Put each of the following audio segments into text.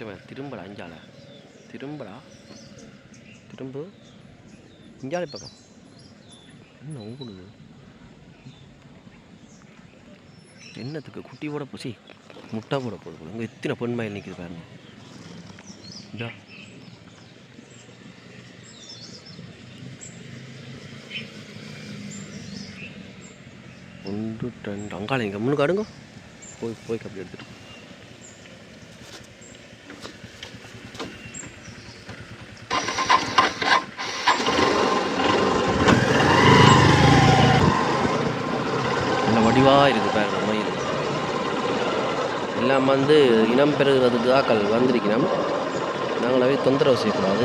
திரும்ப திரும்படா அஞ்சால திரும்படா திரும்ப. இஞ்சாலை பக்கம். என்ன ஓடுது என்னத்துக்கு? குட்டி போட போசி முட்டை போட போகுது இங்கே எத்தனை பெண்மாயில் நிற்கிது பாருங்க. இதா ஒன்று ரெண்டு அங்காளை இங்கே முன்னுக்கு அடுங்க. போய் போய் அப்படி எடுத்துட்டு நல்ல இருக்குது பாருங்க மயில் எல்லாம் வந்து இனம் பெறுகிறதுக்கு வந்திருக்கிறோம் வந்திருக்கணும். நாங்களாவே தொந்தரவு செய்யக்கூடாது.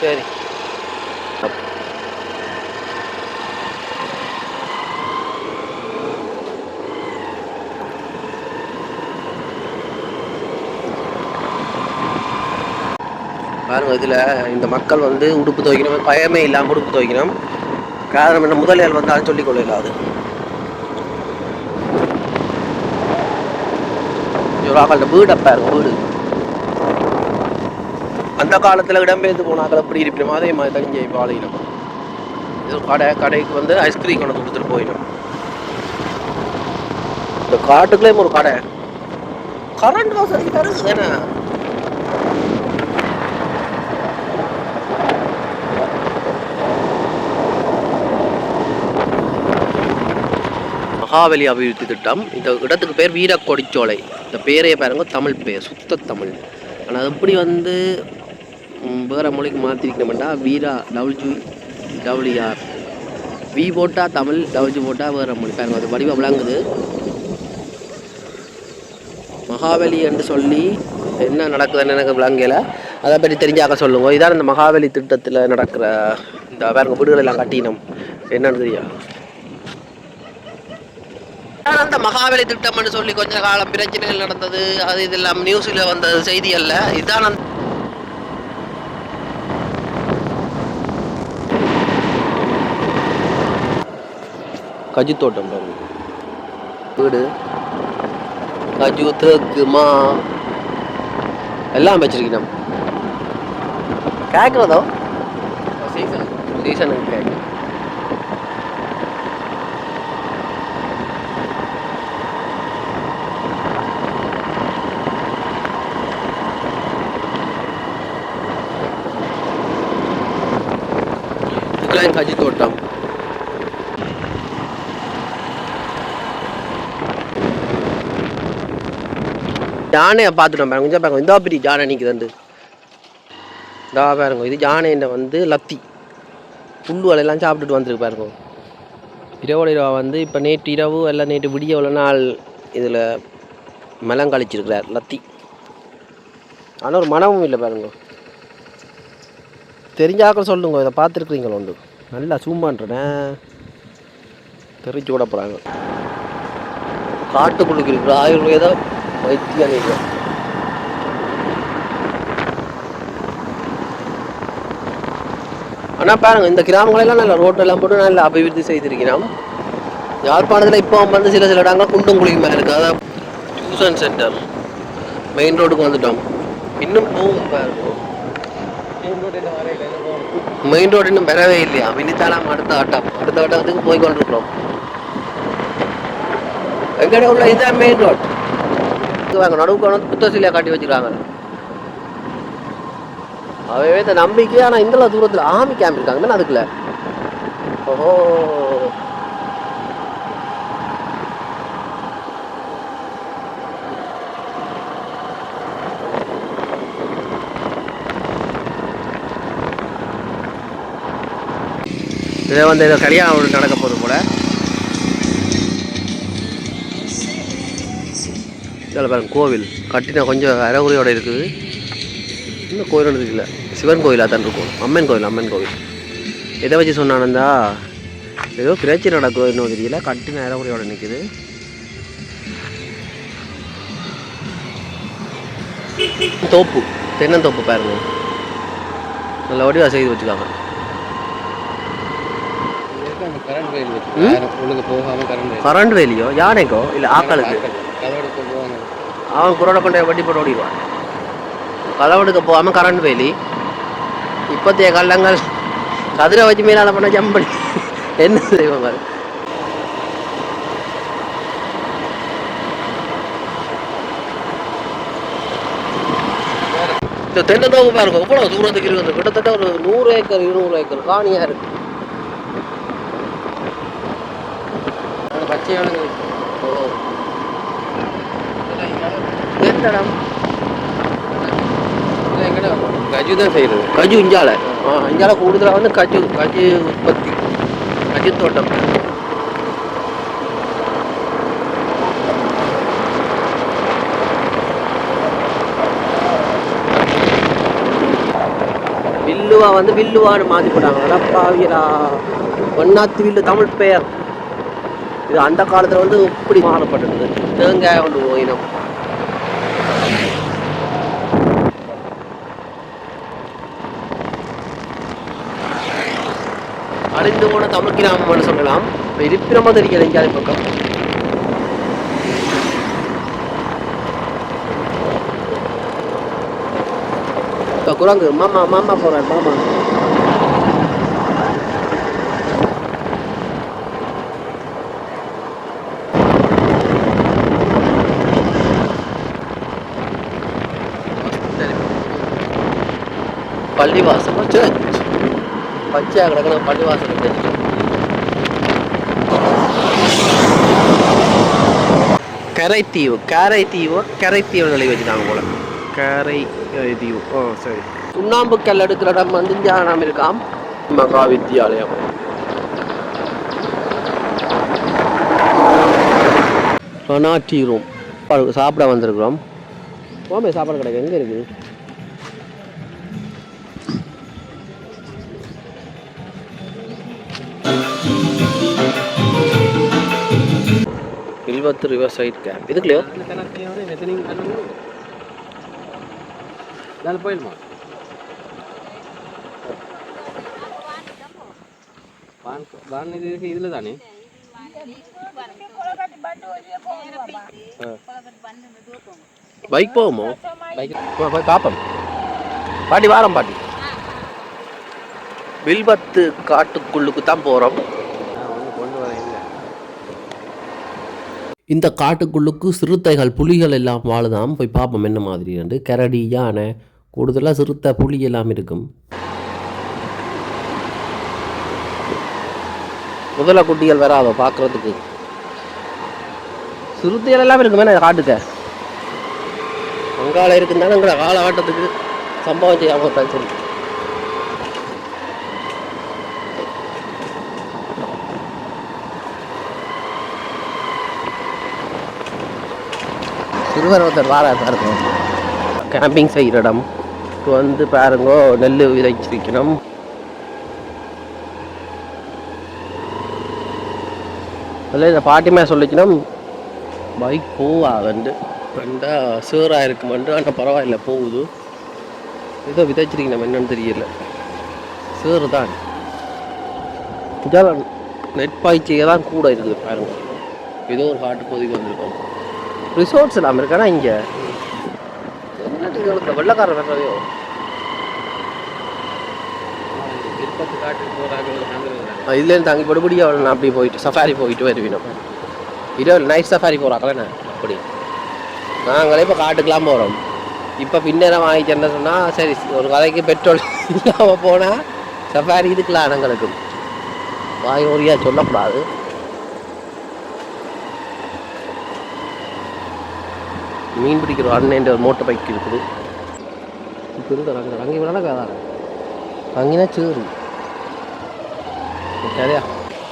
சரி. பாருங்கள் இதில் இந்த மக்கள் வந்து உடுப்பு துவைக்கணும் பயமே இல்லாமல் உடுப்பு துவைக்கணும். காரணம் என்ன? முதலியால் வந்து அது சொல்லிக் இல்லாது ஒரு வீடு வீடு இருக்கும் வீடு. அந்த காலத்தில் இடம்பெயர்ந்து போனாக்கள் எப்படி இருப்பினோம்? அதே மாதிரி தான் இங்கே பாலையினம் இது கடை கடைக்கு வந்து ஐஸ்கிரீம் கொண்டு கொடுத்துட்டு போயிடும். இந்த காட்டுக்குள்ளேயும் ஒரு கடை. கரண்ட் வசதி தருது என்ன மகாபலி அபிவிருத்தி திட்டம். இந்த இடத்துக்கு பேர் வீரக்கொடிச்சோலை. இந்த பேரையே பாருங்க தமிழ் பேர் சுத்த தமிழ். ஆனால் அது எப்படி வந்து வேறு வேற மொழிக்கு மாற்றிருக்கணும்டா வீரா டபுள்ஜி டபுள்யூஆர் வி போட்டால் தமிழ் டபுள்ஜி போட்டால் வேறு மொழி. பாருங்க அது வடிவம் விளங்குது. மகாபலி என்று சொல்லி என்ன நடக்குதுன்னு எனக்கு விளங்கல. அதை பற்றி தெரிஞ்சாக்க சொல்லுங்க. இதான் இந்த மகாபலி திட்டத்தில் நடக்கிற இந்த வேறு வீடுகளெல்லாம் கட்டினோம். என்னன்னு தெரியும்? அந்த மகாபலி திட்டம்னு சொல்லி கொஞ்ச காலம் பிரச்சனைகள் நடந்தது அது இதெல்லாம் நியூஸில் வந்த செய்தி அல்ல. இதுதான் அந்த கஜு தோட்டம் வீடு. கஜு தேக்கு மா. எல்லாம் வச்சிருக்கணும். கேட்குறதோ? சீசன் சீசனுக்கு கேட்கும் இதுக்கெல்லாம் கஜி தோட்டம். யானையை பார்த்துட்டோம் பாருங்க கொஞ்சம் பாருங்க. இந்த பெரிய யானை நிற்குது இதா பாருங்க இது யானைன்ற வந்து லத்தி. புல்லு வலையெல்லாம் சாப்பிட்டுட்டு வந்துருக்கு பாருங்க. இரவோட இரவா வந்து இப்போ நேற்று இரவு எல்லாம் நேற்று விடிய உள்ள நாள் இதில் மலம் கழிச்சிருக்கிறார் லத்தி. ஆனால் ஒரு மனமும் இல்லை பாருங்க. தெரிஞ்சாக்க சொல்லுங்க இதை பார்த்துருக்குறீங்களா ஒன்று நல்லா zoom பண்ணுறேன் தெரிஞ்சு விட போகிறாங்க காட்டுக்குள்ளுக்கு இருக்கிற ஆயுர்வேத வைத்திய நிலையம் ஆனால் பாருங்கள் இந்த கிராமங்களெல்லாம் நல்லா ரோட்டெல்லாம் போட்டு நல்லா அபிவிருத்தி செய்திருக்கிறோம் யாழ்ப்பாணத்தில் இப்போ வந்து சில சில இடங்கள் குண்டும் குழியுமா இருக்குது அதான் டியூஷன் சென்டர் மெயின் ரோடுக்கு வந்துட்டோம். இன்னும் போகும் பாருங்க. மெயின் ரோடு மெயின் ரோடு இன்னும் வரவே இல்லையா? மினித்தாலாம் அடுத்த ஆட்டம். அடுத்த ஆட்டத்துக்கு போய் கொண்டிருக்கிறோம். எங்கடைய உள்ள இதுதான் மெயின் ரோட் வாங்க நடுவுக்கு வந்து புத்தசிலையாக காட்டி வச்சுருக்காங்க அவையே இந்த நம்பிக்கை ஆனால் இந்த தூரத்தில் ஆமி கேம்ப் இருக்காங்க அதுக்குள்ள? ஓஹோ. இதை வந்து இதை கல்யாணம் ஒன்று நடக்க போகுது போல். இதில் பாருங்க கோவில். கட்டின கொஞ்சம் அறகுறையோடு இருக்குது. இன்னும் கோயில் ஒன்று இருக்குல்ல சிவன் கோயிலாக தான் இருக்கும். அம்மன் கோயில் அம்மன் கோவில் எதை வச்சு சொன்னானந்தா? ஏதோ பிரச்சனை நடக்கும் இன்னும் தெரியல. கட்டின அறகுறையோடு நிற்குது தோப்பு தென்னந்தோப்பு பாருங்க. நல்ல வடிவாக செய்து வச்சுக்காங்க. கரண்ட் வேலியோ யானைக்கோ இல்லை ஆக்களுக்கு? அவன் குரோட கொண்டு வட்டி போட்டு ஓடிடுவான். களவெடுக்க போகாமல் கரண்ட் வேலி. இப்போத்தைய கள்ளங்கள் கதிரை வச்சு மீனால பண்ண ஜம்படி என்ன செய்வாங்க இந்த தென்னந்தோப்பு பாருங்க எவ்வளோ தூரத்துக்கு இருக்குது? கிட்டத்தட்ட ஒரு நூறு ஏக்கர் இருநூறு ஏக்கர் காணியாக இருக்கு. எந்த இடம் கஜு தான் செய்யறது கஜு இஞ்சால. ஆ இஞ்சால கூடுதலாக வந்து கஜு கஜு உற்பத்தி கஜு தோட்டம். வில்லுவா வந்து வில்லுவான்னு மாற்றி போட்டாங்க. அடப்பாவியரா ஒன்னாத்து வில்லு தமிழ் பெயர். இது அந்த காலத்தில் வந்து இப்படி மாறப்பட்டிருந்தது தேங்காய் கொண்டு ஓயினம் அழிந்து போன தமிழ் கிராமம்னு சொல்லலாம். இப்போ இருப்பிடமா எங்கேயாவது பக்கம். குரங்கு மாமா மாமா போறார் மாமா. பள்ளிவாசல்? சர்ச் பச்சையாக கிடக்கணும் பள்ளிவாசல் சர்ச் கரைத்தீவு காரைத்தீவோ கரைத்தீவு நிலை வச்சுட்டாங்க போல. காரை தீவு ஓ சரி. சுண்ணாம்பு கல் எடுக்கிற இடம் வந்து ஞானம் இருக்காம். மகா வித்தியாலயம் டீ ரூம் சாப்பிட வந்திருக்கிறோம். போமே சாப்பாடு கிடைக்கும். எங்கே இருக்குது? ரிவர் சைட் கேம்ப் இதுக்குலையோ போயிடுமா பான் பான் இது இருக்கு இதில் தானே பைக் போவோமோ பைக் வா, போய் பார்ப்போம் பாட்டி வாரம் பாட்டி வில்வத்து காட்டுக்குள்ளுக்கு தான் போகிறோம் ஒன்று கொண்டு வரேன் இல்லை இந்த காட்டுக்குள்ளுக்கு சிறுத்தைகள் புலிகள் எல்லாம் வாழுதாம். போய் பார்ப்போம் என்ன மாதிரி என்று. கரடி யானை கூடுதலாக சிறுத்தை புலி எல்லாம் இருக்கும். முதல குட்டிகள் வராதோ பார்க்குறதுக்கு. சிறுத்தைகள் எல்லாம் இருக்குமே காட்டுக்க? அங்கால இருக்குந்தானே கால ஆட்டத்துக்கு சம்பவம் செய்யாமல் தான் இவர் ஒருத்தர் வாரா பாருங்க. கேம்பிங் செய்கிற இடம். இப்போ வந்து பாருங்க நெல் விதைச்சிருக்கணும் அதில் இந்த பாட்டிமா சொல்லிக்கணும். பைக் போவாதுண்டு ரெண்டா சேராக இருக்குமெண்டு ஆனால் பரவாயில்ல போகுது. ஏதோ விதைச்சிருக்கணும் என்னன்னு தெரியல. சேரு தான் இதால் நெட் பாய்ச்சியை தான் கூட இருக்குது பாருங்க. ஏதோ ஒரு காட்டு பகுதிக்கு வந்திருக்கோம். ரிசோர்ட்ஸ் எல்லாம் இருக்கானா இங்கே? என்ன வெள்ளக்காரர் வர்றதையோ இதுலேருந்து தங்கி படுபடி அவள் அப்படி போயிட்டு சஃபாரி போயிட்டு வருவினோம் இரவு நைட் சஃபாரி போகிறாங்களே அப்படி. நாங்களே இப்போ காட்டுக்கெலாம் போகிறோம் இப்போ பின்னேரம் வாங்கிச்சேன்னு சொன்னால் சரி ஒரு கதைக்கு பெட்ரோல் இல்லாமல் போனால் சஃபாரி இதுக்கெலாம் அனங்களுக்கு வாய் ஒரியாக சொல்லக்கூடாது. மீன் பிடிக்கிற அண்ணன் ஒரு மோட்டர் பைக் இருக்குது. இப்போ இருந்து அங்கே அங்கே விடலாம் அங்கேனா சேரு. சரியா?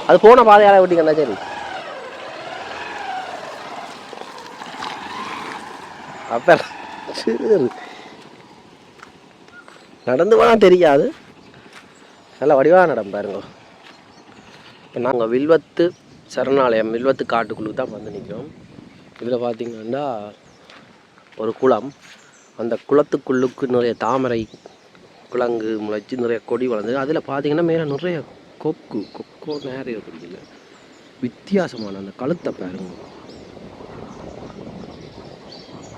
அது போன பாதையால விட்டீங்கன்னா சரி. அப்ப சேரு. நடந்து போனால் தெரியாது. நல்ல வடிவாக நடம் பாருங்க. இப்போ நாங்கள் வில்வத்து சரணாலயம் வில்வத்து காட்டுக்குழு தான் வந்து நிற்கிறோம் இதில் பார்த்தீங்கன்னா ஒரு குளம். அந்த குளத்துக்குள்ளுக்கு நிறைய தாமரை குளங்கு முளைச்சி நிறைய கொடி வளர்ந்து அதில் பார்த்தீங்கன்னா மேலே நிறைய கொக்கு கொக்கோ நிறைய பிடிக்கல வித்தியாசமான அந்த கழுத்தை பாருங்க.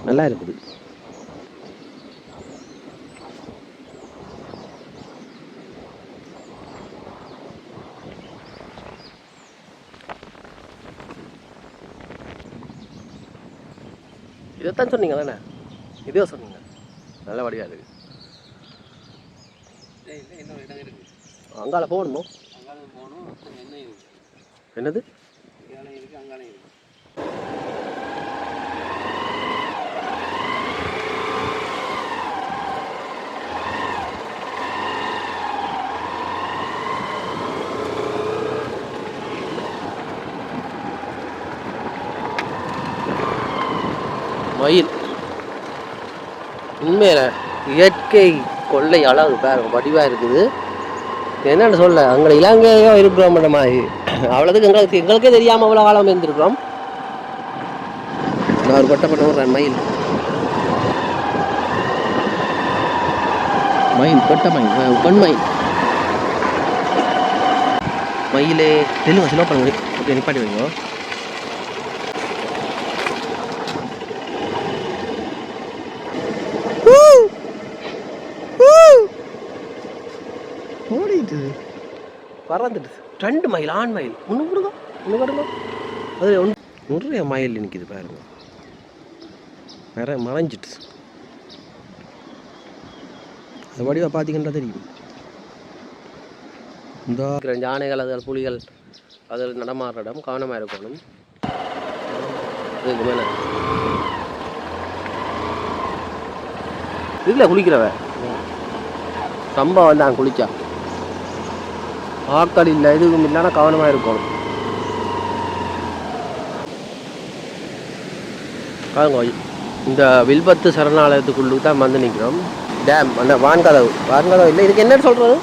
நல்லா இருக்குது. இதைத்தான் சொன்னீங்க தானே இதே சொன்னீங்க. நல்ல வடிவா இருக்கு. ஏய், இல்லை இன்னொரு இடம் இருக்கு. அங்கால போகணுமோ? என்னது? உண்மையில இயற்கை கொள்ளை அழகு பாருங்க வடிவாக இருக்குது. என்னன்னு சொல்ல அங்கே இலங்கையோ இருக்கிறோம் மாதிரி. அவ்வளோதுக்கு எங்களுக்கு எங்களுக்கே தெரியாமல் அவ்வளோ காலம் இருந்திருக்கிறோம். நான் ஒரு பட்ட பண்ண விட்றேன் மயில். மயில் பட்ட மயில் பெண் மயில். மயிலே தெலுங்கு சிலோ பண்ணுங்க ஓகே நிப்பாட்டி வைங்க. வளர்ந்துடுது ரெண்டு மைல் ஆண் மயில். ஒன்று கொடுங்க ஒன்று கொடுங்க. அது ஒன்று நிறைய மயில் நிற்கிது பாருங்க. நிறைய மறைஞ்சிட்டு அது வடிவாக பார்த்தீங்கன்னா தெரியும். இந்த யானைகள் அதில் புலிகள் அதில் நடமாடுற இடம் கவனமாக இருக்கணும். இதுக்கு மேலே. இதில் குளிக்கிறவ? சம்பவம் தான் குளிச்சா. ஆக்கள் இல்லை எதுவும் இல்லைன்னா கவனமாக இருக்கணும். பாருங்க இந்த வில்பத்து சரணாலயத்துக்குள்ளே தான் வந்து நிற்கிறோம் டேம் அந்த வான்கதவு. வான்கதவு இல்லை இதுக்கு என்ன சொல்கிறது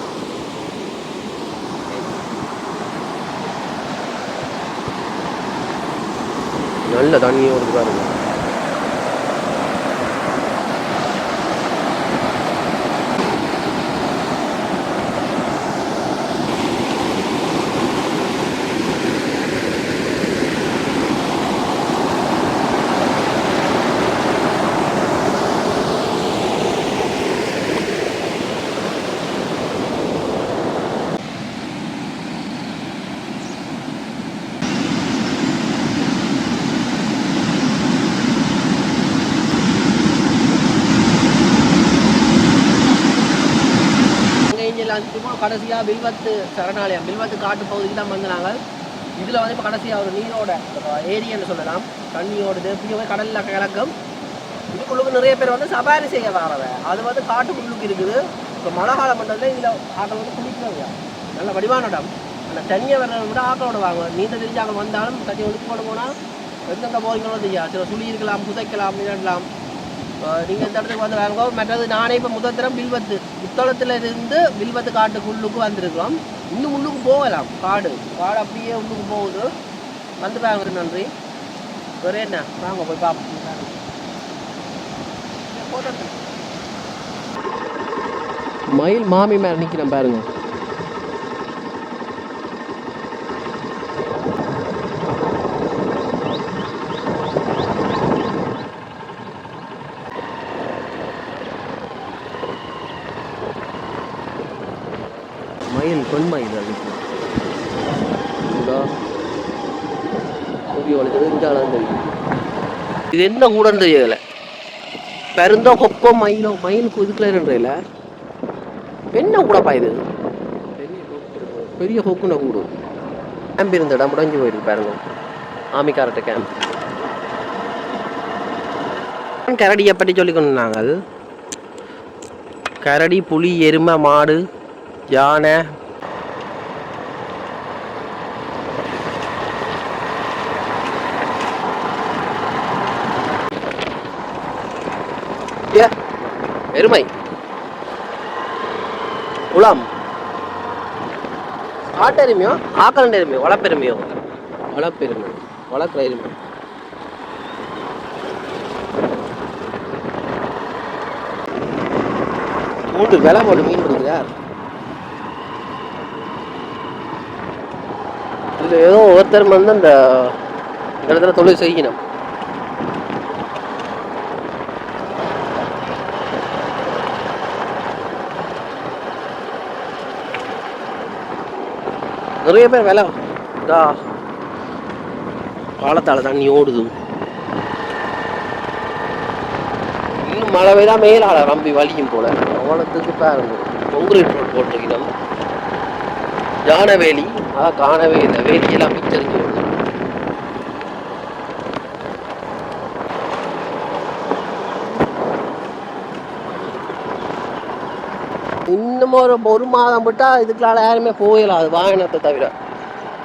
நல்ல தண்ணி ஓடுது பாருங்க இங்கே சும்மா கடைசியாக வில்வத்து சரணாலயம் வில்வத்து காட்டு பகுதிக்கு தான் வந்தாங்க. இதில் வந்து இப்போ கடைசியாக ஒரு நீரோட ஏரியன்னு சொல்லலாம். தண்ணியோடது. இப்படி கடலில் கிழக்கம் இதுக்குள்ளுக்கு நிறைய பேர் வந்து சவாரி செய்ய வரவ. அது வந்து காட்டுக்குள்ளுக்கு இருக்குது. இப்போ மழை காலம் பண்ணுறது இதில் ஆக்கள் வந்து குளிக்கிறவங்க நல்ல வடிவான இடம். அந்த தண்ணியை வர்றதை விட ஆக்களோட வாங்க. நீந்த தெரிஞ்சாங்க வந்தாலும் தண்ணி ஒதுக்கி கொண்டு போனால் எந்தெந்த போகிறீங்களோ தெரியாது சில சுழி இருக்கலாம் புதைக்கலாம் விளையாடலாம் நீங்கள் இந்த இடத்துக்கு வந்து மற்றது நானே இப்போ முதல் தரம் வில்வத்து. புத்தளத்தில் இருந்து வில்வத்து காட்டுக்குள்ளுக்கு வந்திருக்கிறோம். இன்னும் உள்ளுக்கு போகலாம். காடு. காடு அப்படியே உள்ளுக்கு போகுது. வந்து பாருங்க நன்றி. ஒரே என்ன? வாங்க போய் பார்ப்போம். மயில் மாமி மேலே நிற்கிறேன் பாருங்க மயில் பெண் மயில் அது இதோ சூரிய வளைச்சது இஞ்சாலும் தெரியும் இது என்ன கூடன்னு தெரியல. பெருந்தோ கொக்கோ மயிலோ மயில் குதுக்கலன்றதுல என்ன கூடப்பா இது? பெரிய கொக்குன கூடு. கேம்ப் இருந்த இடம் முடஞ்சு போயிருக்கு பாருங்க. ஆமிக்காரட்ட கேம்ப் கரடியை பற்றி சொல்லிக்கணும் நாங்கள். கரடி புலி எருமை மாடு யானை எருமை குளம். ஆட்டெருமையோ ஆக்கலண்ட எருமையோ வளப்பெருமையோ. வளப்பெருமை வளர்க்குற எருமை மூன்று விலை போட்டு மீன் கொடுக்குறார் இதில் ஏதோ ஒருத்தர் வந்து அந்த இடத்துல தொழில் செய்யணும். நிறைய பேர் வேலை இதா பாலத்தால் தண்ணி ஓடுது. இன்னும் மழை பெய்தா மேலால ரம்பி வலியும் போல. அவ்வளோத்துக்கு பாருங்க. கொங்குரீட் ரோடு போட்டிருக்கணும் ஜானவேலி அதான் காணவே இல்லை. வேலியெல்லாம் பிச்சரிஞ்சு வருது இன்னும் ஒரு ஒரு மாதம் விட்டால் இதுக்குள்ளால யாருமே போயிடலாம் வாகனத்தை தவிர.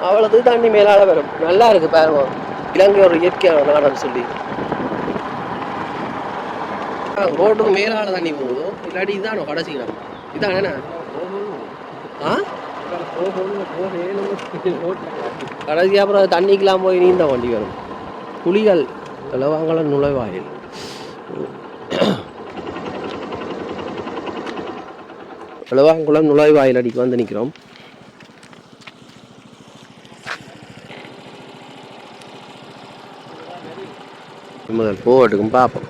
அவ்வளோது தண்ணி மேலால வரும். நல்லா இருக்குது பாருங்க. இலங்கை ஒரு இயற்கையான நாடுன்னு சொல்லி. ஆ, ரோட்டுக்கு மேலால தண்ணி போகுதோ. இல்லாட்டி இதுதான் கடைசி இதான் என்ன? ஆ? கடைசி அப்புறம் தண்ணிக்கெலாம் தண்ணிக்கெல்லாம் போய் நீந்த வண்டி வரும். புலிகள் இலவாங்கல நுழைவாயில். இலவாங்குளம் நுழைவாயில் அடிக்கு வந்து நிற்கிறோம் முதல் போட்டுக்கும் பார்ப்போம்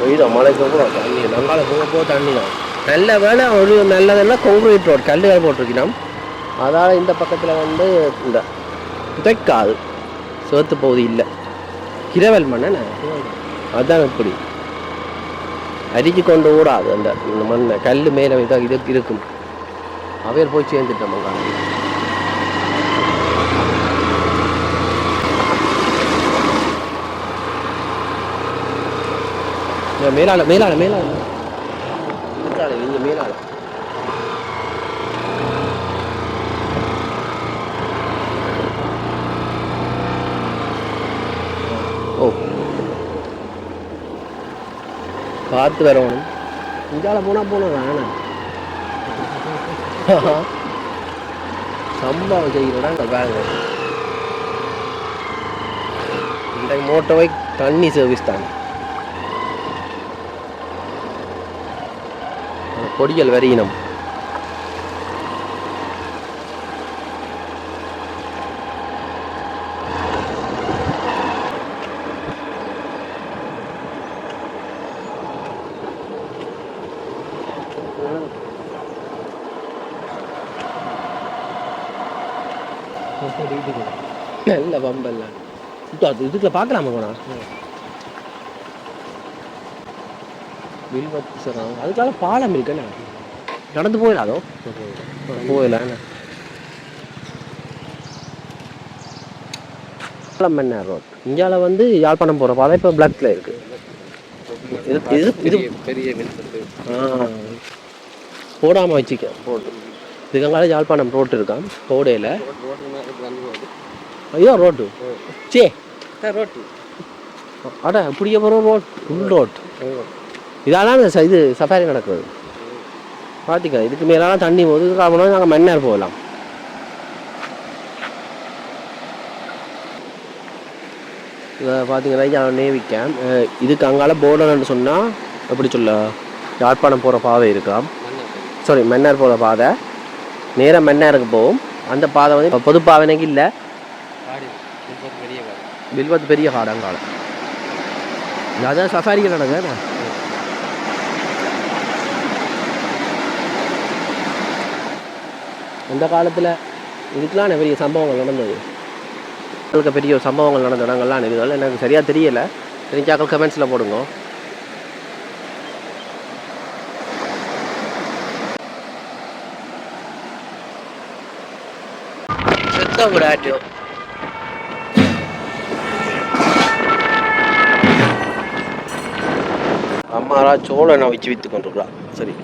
பெய்தோம் மழைக்கு போக தண்ணி நல்லா போக போக தண்ணி தான் நல்ல வேலை ஒரு நல்லதெல்லாம் கொங்குரீட் ரோடு கல்லுகள் போட்டிருக்கணும் அதால் இந்த பக்கத்தில் வந்து இந்த புதைக்காது சேத்து பகுதி இல்லை. கிரவல் மண்ணை அதுதான் இப்படி. அரிச்சு கொண்டு ஓடாது அந்த இந்த மண்ணை. கல் மேலே இதாக இது இருக்கும். அவையர் போய் சேர்ந்துட்டோம் அங்கே. இந்த மேலாள மேலாள மேலாள மேலாள நீங்க மேலாள ஓ பார்த்து வரணும் இங்கால போனா போனா வேணாம் சம்பவம் செய்கிறடா இந்த பேங்க் இந்த மோட்டோவை தண்ணி சர்வீஸ் தான். பொடியல் வரியினம். நல்ல பம்பல்ல அது இதுக்குள்ள பார்க்கலாமா போனா? வில்வத்து சரம் அதுக்காக பாலம் இருக்குண்ணே நடந்து போயிடாதோ போயிடலாம் பாலம் என்ன ரோட் இந்தியாவில் வந்து யாழ்ப்பாணம் போகிற பாதை இப்போ பிளாக்ல இருக்கு. இது இது இது பெரிய போடாமல் வச்சுக்க. போட்டு இதுக்கங்கால யாழ்ப்பாணம் ரோட்டு இருக்கான் கோடையில் ஐயோ ரோட்டு சே ரோட்டு அட இப்படியே போகிறோம் ரோட் உள் ரோட் இதாலாம் இந்த இது சஃபாரி நடக்குது பார்த்துக்க இதுக்கு மேலாம் தண்ணி போகுது காரணம் நாங்கள் மண்ணேர் போகலாம் இதை பார்த்தீங்கன்னா நேவி கேம்ப் இதுக்கு அங்கால போர்டர்னு சொன்னால் எப்படி சொல்ல யாழ்ப்பாணம் போகிற பாதை இருக்கலாம் சாரி மன்னார் போகிற பாதை நேராக மன்னாருக்கு போகும் அந்த பாதை வந்து பொது பாவனைக்கு இல்லை வில்வத் பெரிய காடு வில்வத்து பெரிய காடு அங்கால அதான் சஃபாரிகள் நடக்குது அந்த காலத்தில் இதுக்கெலாம் பெரிய சம்பவங்கள் நடந்தது. உங்களுக்கு பெரிய சம்பவங்கள் நடந்த இடங்கள்லாம் இருக்குது. எனக்கு சரியாக தெரியலை. தெரிஞ்சாக்கள் கமெண்ட்ஸில் போடுங்க. செத்த விடாட்டியோ அம்மாரா சோளனை வச்சு விற்று கொண்டிருக்கிறா சரி.